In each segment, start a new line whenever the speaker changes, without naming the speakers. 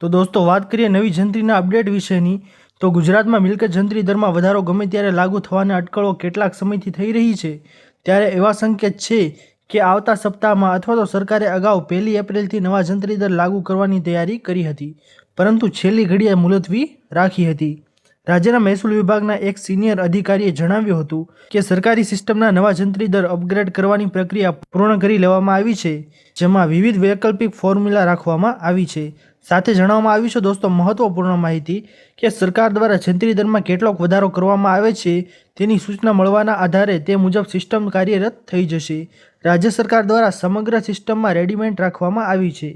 તો દોસ્તો, વાત કરીએ નવી જંત્રીના અપડેટ વિશેની. તો ગુજરાતમાં મિલકત જંત્રી દરમાં વધારો ગમે ત્યારે લાગુ થવાના અટકળો કેટલાક સમયથી થઈ રહી છે. ત્યારે એવા સંકેત છે કે આવતા સપ્તાહમાં અથવા તો સરકારે અગાઉ પહેલી એપ્રિલથી નવા જંત્રી દર લાગુ કરવાની તૈયારી કરી હતી. પરંતુ છેલ્લી ઘડીએ મુલતવી રાખી હતી. રાજ્યના મહેસૂલ વિભાગના એક સિનિયર અધિકારીએ જણાવ્યું હતું કે સરકારી સિસ્ટમના નવા જંત્રી દર અપગ્રેડ કરવાની પ્રક્રિયા પૂર્ણ કરી લેવામાં આવી છે, જેમાં વિવિધ વૈકલ્પિક ફોર્મ્યુલા રાખવામાં આવી છે. સાથે જણાવવામાં આવ્યું છે, દોસ્તો, મહત્વપૂર્ણ માહિતી કે સરકાર દ્વારા જંત્રી દરમાં કેટલોક વધારો કરવામાં આવે છે, તેની સૂચના મળવાના આધારે તે મુજબ સિસ્ટમ કાર્યરત થઈ જશે. રાજ્ય સરકાર દ્વારા સમગ્ર સિસ્ટમમાં રેડીમેડ રાખવામાં આવી છે.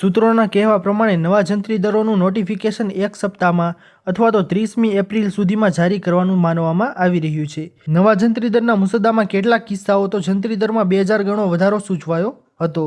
સૂત્રોના કહેવા પ્રમાણે, નવા જંત્રી દરોનું નોટિફિકેશન એક સપ્તાહમાં અથવા તો ત્રીસમી એપ્રિલ સુધીમાં જારી કરવાનું માનવામાં આવી રહ્યું છે. નવા જંત્રી દરના મુસદ્દામાં કેટલાક કિસ્સાઓ તો જંત્રી દરમાં બે હજાર ગણો વધારો સૂચવાયો હતો.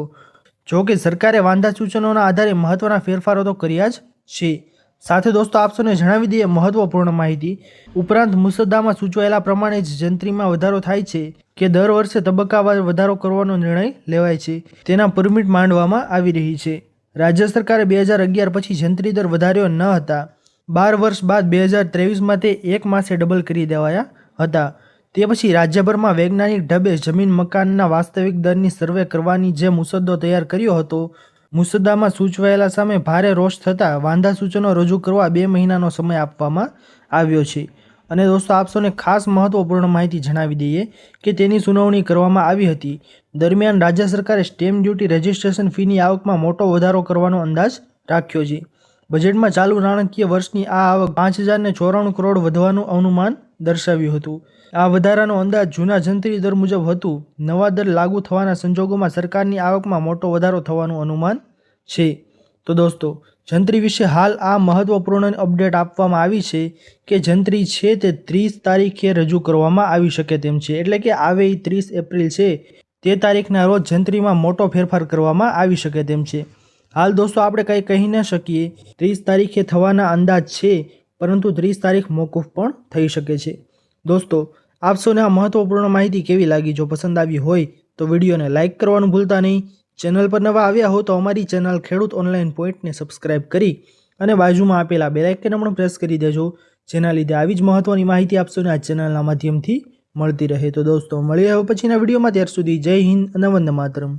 જો કે સરકારે વાંધા સૂચનોના આધારે મહત્વના ફેરફારો તો કર્યા જ છે. સાથે દોસ્તો આપસોને જણાવી દઈએ મહત્વપૂર્ણ માહિતી. ઉપરાંત મુસદ્દામાં સૂચવાયેલા પ્રમાણે જ જંત્રીમાં વધારો થાય છે કે દર વર્ષે તબક્કાવાર વધારો કરવાનો નિર્ણય લેવાય છે. તેના પરમિટ માંડવામાં આવી રહી છે. રાજ્ય સરકારે બે હજાર અગિયાર પછી જંત્રી દર વધાર્યો ન હતા. બાર વર્ષ બાદ બે હજાર ત્રેવીસમાં તે એક માસે ડબલ કરી દેવાયા હતા. તે પછી રાજ્યભરમાં વૈજ્ઞાનિક ઢબે જમીન મકાનના વાસ્તવિક દરની સર્વે કરવાની જે મુસદ્દો તૈયાર કર્યો હતો, મુસદ્દામાં સૂચવાયેલા સામે ભારે રોષ થતાં વાંધા સૂચનો રજૂ કરવા બે મહિનાનો સમય આપવામાં આવ્યો છે. અને દોસ્તો આપસોને ખાસ મહત્વપૂર્ણ માહિતી જણાવી દઈએ કે તેની સુનાવણી કરવામાં આવી હતી. દરમિયાન રાજ્ય સરકારે સ્ટેમ્પ ડ્યુટી રજિસ્ટ્રેશન ફીની આવકમાં મોટો વધારો કરવાનો અંદાજ રાખ્યો છે. બજેટમાં ચાલુ નાણાકીય વર્ષની આ આવક પાંચ હજારને ચોરાણું કરોડ વધવાનું અનુમાન દર્શાવ્યું હતું. આ વધારાનો અંદાજ જૂના જંત્રી દર મુજબ હતું. નવા દર લાગુ થવાના સંજોગોમાં સરકારની આવકમાં મોટો વધારો થવાનું અનુમાન છે. તો દોસ્તો, જંત્રી વિશે હાલ આ મહત્વપૂર્ણ અપડેટ આપવામાં આવી છે કે જંત્રી છે તે ત્રીસ તારીખે રજૂ કરવામાં આવી શકે તેમ છે. એટલે કે આવે એ ત્રીસ એપ્રિલ છે, તે તારીખના રોજ જંત્રીમાં મોટો ફેરફાર કરવામાં આવી શકે તેમ છે. હાલ દોસ્તો, આપણે કંઈ કહી ન શકીએ. ત્રીસ તારીખે થવાના અંદાજ છે પરંતુ ત્રીસ તારીખ મોકૂફ પણ થઈ શકે છે. દોસ્તો આપસોને આ મહત્વપૂર્ણ માહિતી કેવી લાગી? જો પસંદ આવી હોય તો વિડીયોને લાઇક કરવાનું ભૂલતા નહીં. ચેનલ પર નવા આવ્યા હો તો અમારી ચેનલ ખેડૂત ઓનલાઈન પોઈન્ટને સબસ્ક્રાઇબ કરી અને બાજુમાં આપેલા બેલાઇકન પણ પ્રેસ કરી દેજો, જેના લીધે આવી જ મહત્વની માહિતી આપશોને આ ચેનલના માધ્યમથી મળતી રહે. તો દોસ્તો, મળીએ હવે પછીના વિડીયોમાં. ત્યાર સુધી જય હિન્દ અને વંદે માતરમ.